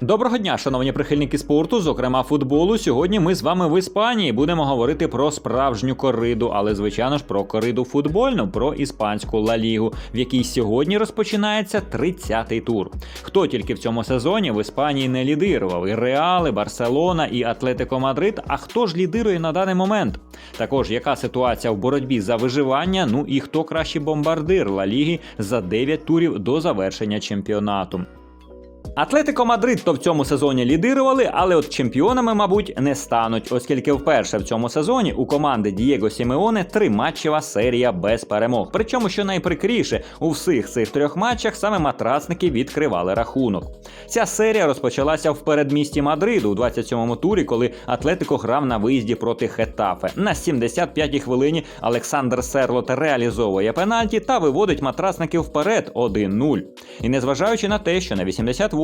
Доброго дня, шановні прихильники спорту, зокрема футболу. Сьогодні ми з вами в Іспанії будемо говорити про справжню кориду, але звичайно ж про кориду футбольну, про іспанську Ла Лігу, в якій сьогодні розпочинається 30-й тур. Хто тільки в цьому сезоні в Іспанії не лідирував? І Реал, і Барселона, і Атлетико Мадрид. А хто ж лідирує на даний момент? Також яка ситуація в боротьбі за виживання? Ну і хто кращий бомбардир Ла Ліги за 9 турів до завершення чемпіонату. Атлетико Мадрид то в цьому сезоні лідирували, але от чемпіонами, мабуть, не стануть, оскільки вперше в цьому сезоні у команди Дієго Сімеоне триматчева серія без перемог. Причому, що найприкріше, у всіх цих трьох матчах саме матрасники відкривали рахунок. Ця серія розпочалася в передмісті Мадриду у 27-му турі, коли Атлетико грав на виїзді проти Хетафе. На 75-й хвилині Олександр Серлот реалізовує пенальті та виводить матрасників вперед 1-0. І незважаючи на те, що на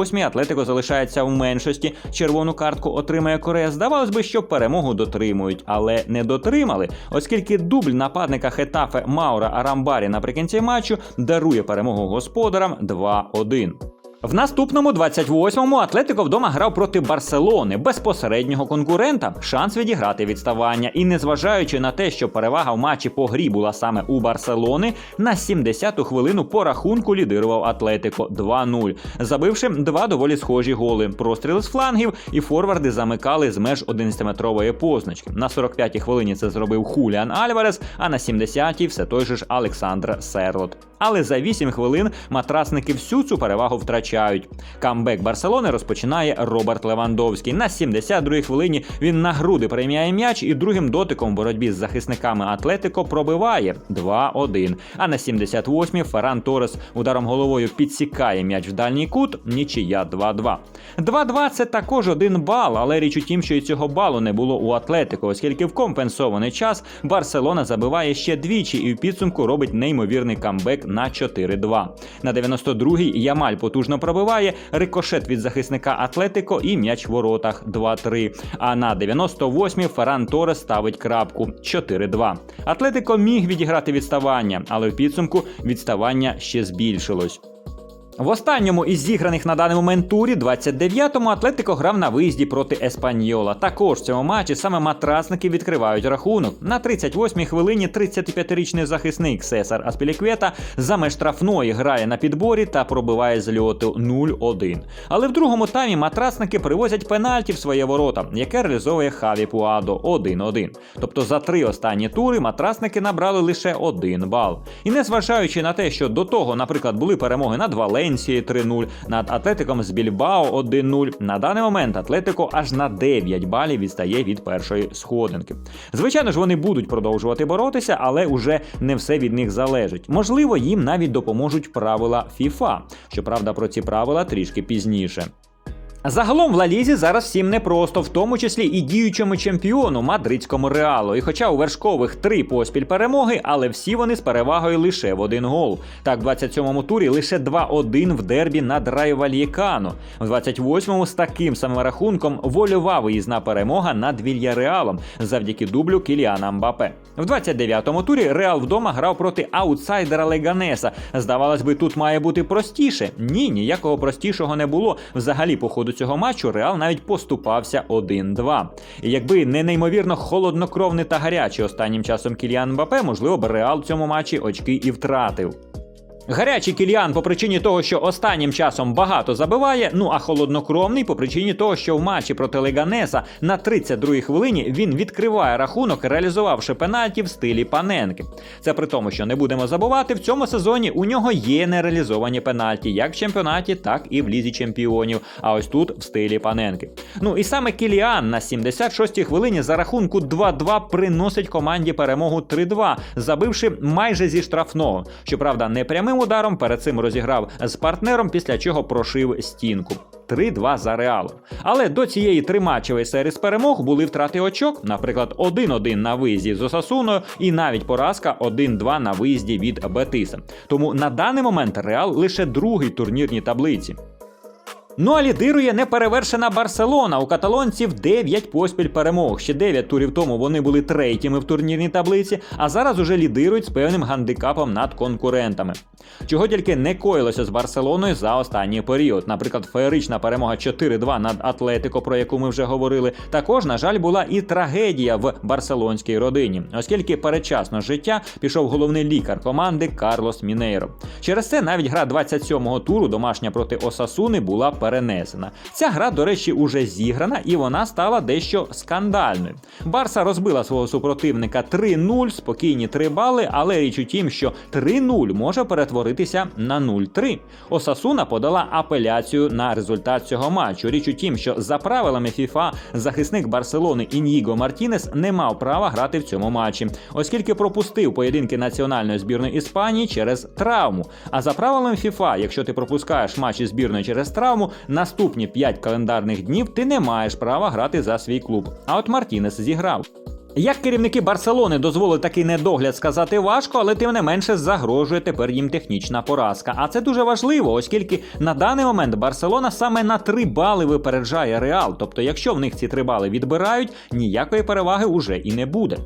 88-й Атлетико залишається в меншості, червону картку отримає Корея. Здавалось би, що перемогу дотримують, але не дотримали, оскільки дубль нападника Хетафе Маура Арамбарі наприкінці матчу дарує перемогу господарам 2-1. В наступному 28-му Атлетико вдома грав проти Барселони, безпосереднього конкурента, шанс відіграти відставання. І незважаючи на те, що перевага в матчі по грі була саме у Барселони, на 70-ту хвилину по рахунку лідирував Атлетико 2-0, забивши два доволі схожі голи. Простріли з флангів, і форварди замикали з меж 11-метрової позначки. На 45-й хвилині це зробив Хуліан Альварес, а на 70-й все той же ж Олександр Серлот. Але за 8 хвилин матрасники всю цю перевагу втрачають. Камбек Барселони розпочинає Роберт Левандовський. На 72-й хвилині він на груди приймає м'яч і другим дотиком в боротьбі з захисниками Атлетико пробиває 2-1. А на 78-й Ферран Торес ударом головою підсікає м'яч в дальній кут. Нічия 2-2. 2-2 це також один бал, але річ у тім, що і цього балу не було у Атлетико, оскільки в компенсований час Барселона забиває ще двічі і в підсумку робить неймовірний камбек на 4-2. На 92-й Ямаль потужно пробиває рикошет від захисника Атлетико і м'яч в воротах 2-3. А на 98-й Ферран Торес ставить крапку 4-2. Атлетико міг відіграти відставання, але в підсумку відставання ще збільшилось. В останньому із зіграних на даний момент турі, 29-му, Атлетико грав на виїзді проти Еспаньола. Також в цьому матчі саме матрасники відкривають рахунок. На 38-й хвилині 35-річний захисник Сесар Аспіліквета за меж штрафної грає на підборі та пробиває з льоту 0-1. Але в другому таймі матрасники привозять пенальті в своє ворота, яке реалізовує Хаві Пуадо 1-1. Тобто за три останні тури матрасники набрали лише один бал. І незважаючи на те, що до того, наприклад, були перемоги над Валенсією 3-0, над Атлетиком з Більбао 1-0, на даний момент Атлетико аж на 9 балів відстає від першої сходинки. Звичайно ж, вони будуть продовжувати боротися, але уже не все від них залежить. Можливо, їм навіть допоможуть правила FIFA. Щоправда, про ці правила трішки пізніше. Загалом в Лалізі зараз всім непросто, в тому числі і діючому чемпіону мадридському реалу. І хоча у вершкових три поспіль перемоги, але всі вони з перевагою лише в один гол. Так, в 27-му турі лише 2-1 в дербі над Райо Вальєкано. В 28-му з таким самим рахунком вольова виїзна перемога над Вільяреалом завдяки дублю Кіліана Мбапе. В 29-му турі Реал вдома грав проти аутсайдера Леганеса. Здавалось би, тут має бути простіше. Ні, ніякого простішого не було. Взагалі, по ходу цього матчу Реал навіть поступався 1-2. І якби не неймовірно холоднокровний та гарячий останнім часом Кіліан Мбапе, можливо б Реал в цьому матчі очки і втратив. Гарячий кіліан по причині того, що останнім часом багато забиває. Ну а холоднокровний по причині того, що в матчі проти Леганеса на 32-й хвилині він відкриває рахунок, реалізувавши пенальті в стилі Паненки. Це при тому, що не будемо забувати, в цьому сезоні у нього є нереалізовані пенальті, як в чемпіонаті, так і в лізі чемпіонів. А ось тут в стилі Паненки. Ну і саме Кіліан на 76-й хвилині за рахунку 2-2 приносить команді перемогу 3-2, забивши майже зі штрафного. Щоправда, не прямим ударом перед цим розіграв з партнером, після чого прошив стінку. 3-2 за реалом. Але до цієї триматчевої серії з перемог були втрати очок, наприклад, 1-1 на виїзді з Осасуною і навіть поразка 1-2 на виїзді від Бетиса. Тому на даний момент Реал лише другий турнірній таблиці. Ну а лідирує неперевершена Барселона. У каталонців 9 поспіль перемог. Ще 9 турів тому вони були третіми в турнірній таблиці, а зараз уже лідирують з певним гандикапом над конкурентами. Чого тільки не коїлося з Барселоною за останній період. Наприклад, феєрична перемога 4-2 над Атлетико, про яку ми вже говорили. Також, на жаль, була і трагедія в барселонській родині, оскільки передчасно з життя пішов головний лікар команди Карлос Мінейро. Через це навіть гра 27-го туру домашня проти Осасуни була перенесена. Ця гра, до речі, уже зіграна, і вона стала дещо скандальною. Барса розбила свого супротивника 3-0, спокійні 3 бали, але річ у тім, що 3-0 може перетворитися на 0-3. Осасуна подала апеляцію на результат цього матчу. Річ у тім, що за правилами FIFA захисник Барселони Ін'їго Мартінес не мав права грати в цьому матчі, оскільки пропустив поєдинки національної збірної Іспанії через травму. А за правилами FIFA, якщо ти пропускаєш матчі збірної через травму, наступні 5 календарних днів ти не маєш права грати за свій клуб. А от Мартінес зіграв. Як керівники Барселони дозволили такий недогляд сказати важко, але тим не менше загрожує тепер їм технічна поразка. А це дуже важливо, оскільки на даний момент Барселона саме на 3 бали випереджає Реал. Тобто, якщо в них ці 3 бали відбирають, ніякої переваги уже і не буде.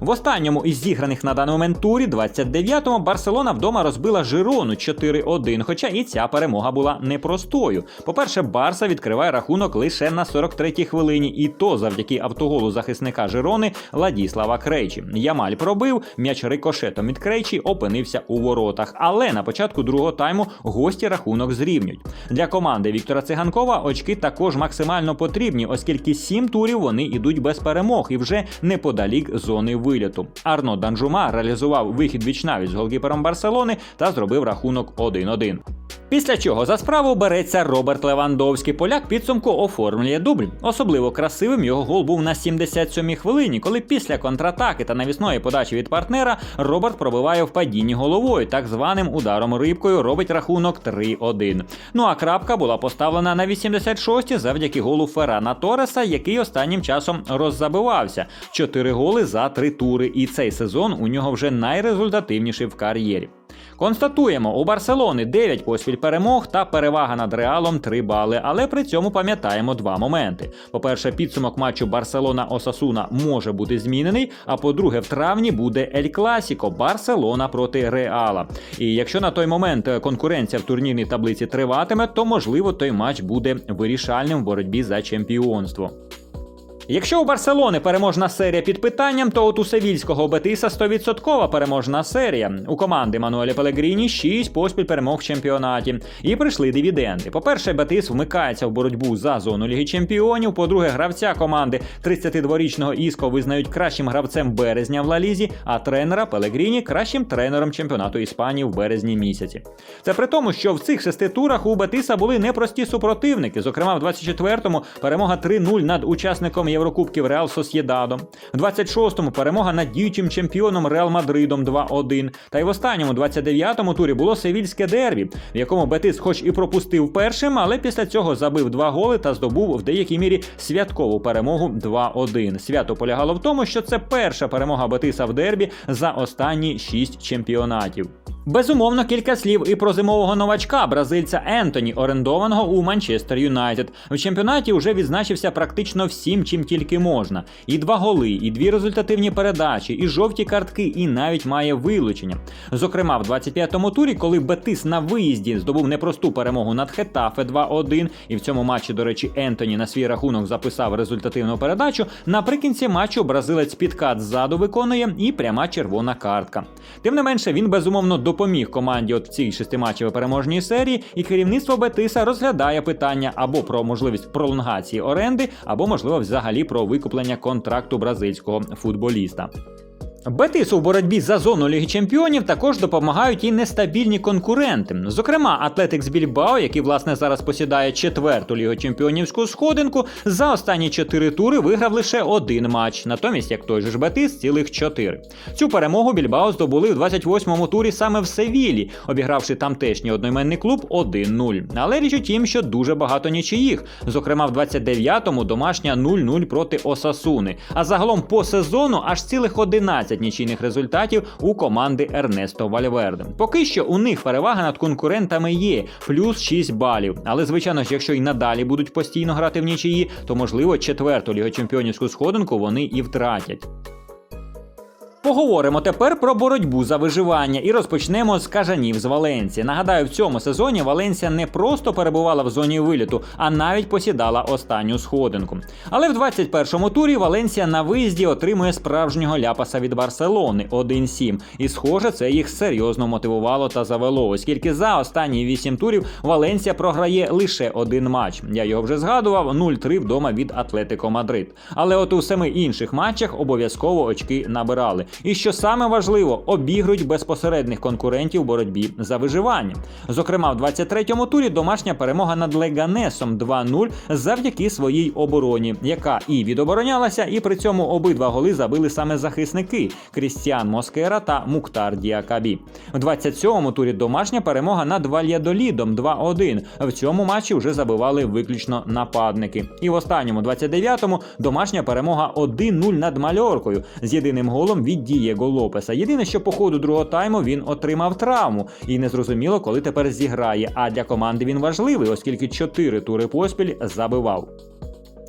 В останньому із зіграних на даний момент турі, 29-му, Барселона вдома розбила Жирону 4-1, хоча і ця перемога була непростою. По-перше, Барса відкриває рахунок лише на 43-й хвилині, і то завдяки автоголу захисника Жирони Ладіслава Крейчі. Ямаль пробив, м'яч рикошетом від Крейчі опинився у воротах. Але на початку другого тайму гості рахунок зрівнюють. Для команди Віктора Циганкова очки також максимально потрібні, оскільки сім турів вони йдуть без перемог і вже неподалік зони виліту. Арно Данжума реалізував вихід вічнавіч з голкіпером Барселони та зробив рахунок 1-1. Після чого за справу береться Роберт Левандовський. Поляк підсумку оформлює дубль. Особливо красивим його гол був на 77-й хвилині, коли після контратаки та навісної подачі від партнера Роберт пробиває в падінні головою, так званим ударом рибкою робить рахунок 3-1. Ну а крапка була поставлена на 86-й завдяки голу Феррана Тореса, який останнім часом роззабивався. Чотири голи за три тури, і цей сезон у нього вже найрезультативніший в кар'єрі. Констатуємо, у Барселони 9 поспіль перемог та перевага над Реалом 3 бали, але при цьому пам'ятаємо два моменти. По-перше, підсумок матчу Барселона-Осасуна може бути змінений. А по-друге, в травні буде Ель Класіко Барселона проти Реала. І якщо на той момент конкуренція в турнірній таблиці триватиме, то можливо той матч буде вирішальним в боротьбі за чемпіонство. Якщо у Барселони переможна серія під питанням, то от у Севільського Бетиса 100% переможна серія. У команди Мануеля Пелегріні 6 поспіль перемог в чемпіонаті. І прийшли дивіденди. По-перше, Бетис вмикається в боротьбу за зону Ліги Чемпіонів. По-друге, гравця команди 32-річного Іско визнають кращим гравцем березня в Лалізі, а тренера Пелегріні кращим тренером чемпіонату Іспанії в березні місяці. Це при тому, що в цих шести турах у Бетиса були непрості супротивники. Зокрема, в 24-му перемога 3-0 над учасником Єврокубків Реал Сосєдадом, в 26-му перемога над діючим чемпіоном Реал Мадридом 2-1. Та й в останньому 29-му турі було Севільське дербі, в якому Бетис, хоч і пропустив першим, але після цього забив два голи та здобув в деякій мірі святкову перемогу 2-1. Свято полягало в тому, що це перша перемога Бетиса в дербі за останні шість чемпіонатів. Безумовно, кілька слів і про зимового новачка бразильця Ентоні, орендованого у Манчестер Юнайтед. В чемпіонаті вже відзначився практично всім, чим тільки можна. І два голи, і дві результативні передачі, і жовті картки, і навіть має вилучення. Зокрема, в 25-му турі, коли Бетис на виїзді здобув непросту перемогу над Хетафе 2-1, і в цьому матчі, до речі, Ентоні на свій рахунок записав результативну передачу. Наприкінці матчу бразилець підкат ззаду виконує і пряма червона картка. Тим не менше, він безумовно допоміг команді от в цій шестиматчевій переможній серії, і керівництво Бетиса розглядає питання або про можливість пролонгації оренди, або, можливо, взагалі про викуплення контракту бразильського футболіста. Бетису в боротьбі за зону Ліги Чемпіонів також допомагають і нестабільні конкуренти. Зокрема, Атлетикс Більбао, який власне зараз посідає четверту лігу чемпіонівську сходинку, за останні чотири тури виграв лише один матч, натомість як той же ж Бетис цілих чотири. Цю перемогу Більбао здобули в 28-му турі саме в Севілі, обігравши тамтешній одноіменний клуб 1-0. Але річ у тім, що дуже багато нічиїх. Зокрема, в 29-му домашня 0-0 проти Осасуни. А загалом по сезону аж цілих 11 11 нічийних результатів у команди Ернесто Вальверде. Поки що у них перевага над конкурентами є плюс 6 балів. Але звичайно ж, якщо й надалі будуть постійно грати в нічиї, то можливо четверту лігочемпіонівську сходинку вони і втратять. Поговоримо тепер про боротьбу за виживання і розпочнемо з кажанів з Валенції. Нагадаю, в цьому сезоні Валенсія не просто перебувала в зоні виліту, а навіть посідала останню сходинку. Але в 21-му турі Валенсія на виїзді отримує справжнього ляпаса від Барселони 1-7. І схоже, це їх серйозно мотивувало та завело, оскільки за останні 8 турів Валенсія програє лише один матч. Я його вже згадував 0-3 вдома від Атлетико Мадрид. Але от у семи інших матчах обов'язково очки набирали. І що саме важливо, обігрують безпосередних конкурентів у боротьбі за виживання. Зокрема, в 23-му турі домашня перемога над Леганесом 2-0 завдяки своїй обороні, яка і відоборонялася, і при цьому обидва голи забили саме захисники Крістіан Москера та Муктар Діакабі. В 27-му турі домашня перемога над Вальядолідом 2-1. В цьому матчі вже забивали виключно нападники. І в останньому 29-му домашня перемога 1-0 над Мальоркою з єдиним голом від Дієго Лопеса. Єдине, що по ходу другого тайму він отримав травму, і незрозуміло, коли тепер зіграє. А для команди він важливий, оскільки чотири тури поспіль забивав.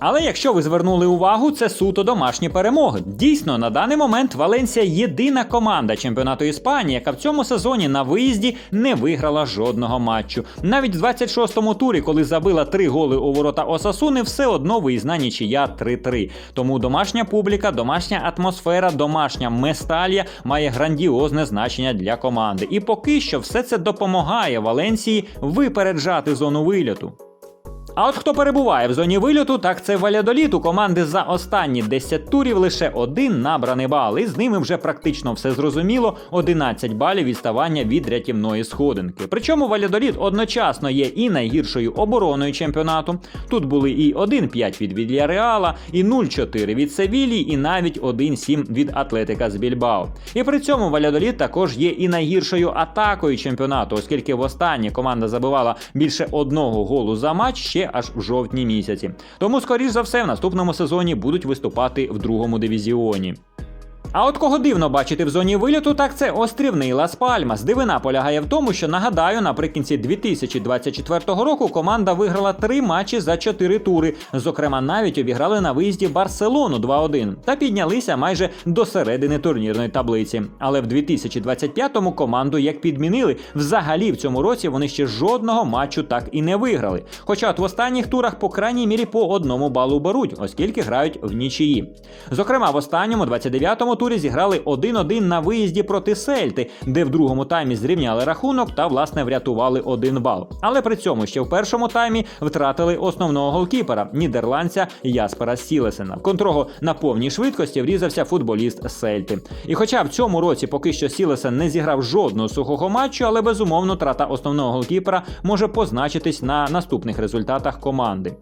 Але якщо ви звернули увагу, це суто домашні перемоги. Дійсно, на даний момент Валенсія єдина команда чемпіонату Іспанії, яка в цьому сезоні на виїзді не виграла жодного матчу. Навіть в 26-му турі, коли забила три голи у ворота Осасуни, все одно виїзна нічия 3-3. Тому домашня публіка, домашня атмосфера, домашня месталія має грандіозне значення для команди. І поки що все це допомагає Валенсії випереджати зону вильоту. А от хто перебуває в зоні вильоту, так це Валядоліт. У команди за останні 10 турів лише один набраний бал, і з ними вже практично все зрозуміло. 11 балів відставання від рятівної сходинки. Причому Валядоліт одночасно є і найгіршою обороною чемпіонату. Тут були і 1-5 від Вільяреала, і 0-4 від Севілії, і навіть 1-7 від Атлетика з Більбао. І при цьому Валядоліт також є і найгіршою атакою чемпіонату, оскільки востаннє команда забивала більше одного голу за матч ще аж в жовтні місяці. Тому, скоріш за все, в наступному сезоні будуть виступати в другому дивізіоні. А от кого дивно бачити в зоні виліту, так це острівний Лас Пальмас. Дивина полягає в тому, що нагадаю, наприкінці 2024 року команда виграла три матчі за чотири тури. Зокрема, навіть обіграли на виїзді Барселону 2-1 та піднялися майже до середини турнірної таблиці. Але в 2025-му команду як підмінили, взагалі в цьому році вони ще жодного матчу так і не виграли. Хоча от в останніх турах, по крайній мірі, по одному балу беруть, оскільки грають в нічиї. Зокрема, в останньому 29-му турі зіграли 1-1 на виїзді проти Сельти, де в другому таймі зрівняли рахунок та власне врятували один бал. Але при цьому ще в першому таймі втратили основного голкіпера нідерландця Яспера Сілесена, контрого на повній швидкості врізався футболіст Сельти. І хоча в цьому році поки що Сілесен не зіграв жодного сухого матчу, але безумовно трата основного голкіпера може позначитись на наступних результатах команди.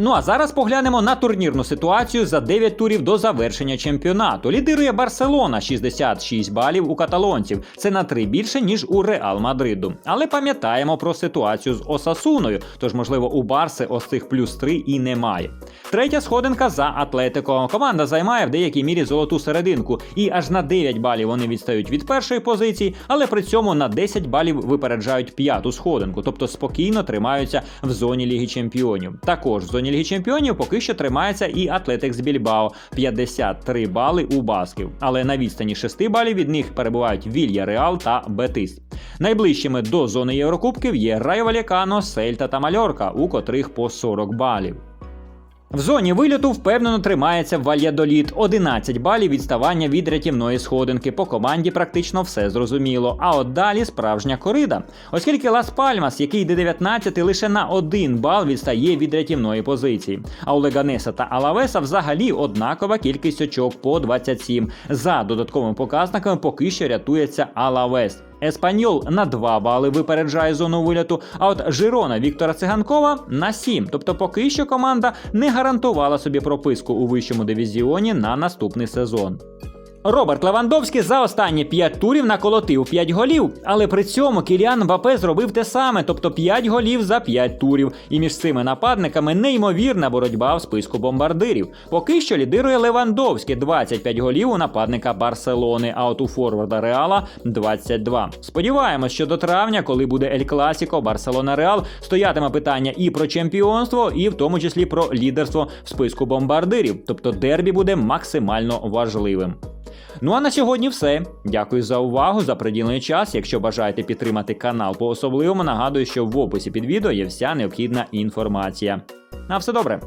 Ну а зараз поглянемо на турнірну ситуацію за 9 турів до завершення чемпіонату. Лідирує Барселона 66 балів у каталонців. Це на 3 більше ніж у Реал Мадриду. Але пам'ятаємо про ситуацію з Осасуною. Тож, можливо, у Барси ось цих плюс 3 і немає. Третя сходинка за Атлетико. Команда займає в деякій мірі золоту серединку, і аж на 9 балів вони відстають від першої позиції, але при цьому на 10 балів випереджають п'яту сходинку, тобто спокійно тримаються в зоні Ліги Чемпіонів. Також в зоні Ліги Чемпіонів поки що тримається і Атлетикс Більбао 53 бали у басків. Але на відстані 6 балів від них перебувають Вілья Реал та Бетис. Найближчими до зони Єврокубків є Райо Валікано, Сельта та Мальорка, у котрих по 40 балів. В зоні вильоту впевнено тримається Вальядоліт. 11 балів відставання від рятівної сходинки. По команді практично все зрозуміло. А от далі справжня корида. Оскільки Лас Пальмас, який йде 19, лише на один бал відстає від рятівної позиції. А у Леганеса та Алавеса взагалі однакова кількість очок по 27. За додатковими показниками поки що рятується Алавес. Еспаньол на 2 бали випереджає зону виліту, а от Жирона Віктора Циганкова на 7. Тобто поки що команда не гарантувала собі прописку у вищому дивізіоні на наступний сезон. Роберт Левандовський за останні 5 турів наколотив 5 голів, але при цьому Кіліан Мбапе зробив те саме, тобто 5 голів за 5 турів. І між цими нападниками неймовірна боротьба в списку бомбардирів. Поки що лідирує Левандовський 25 голів у нападника Барселони, а от у форварда Реала 22. Сподіваємось, що до травня, коли буде Ель Класіко, Барселона Реал, стоятиме питання і про чемпіонство, і в тому числі про лідерство в списку бомбардирів. Тобто дербі буде максимально важливим. Ну а на сьогодні все. Дякую за увагу, за приділений час. Якщо бажаєте підтримати канал по особливому, нагадую, що в описі під відео є вся необхідна інформація. На все добре.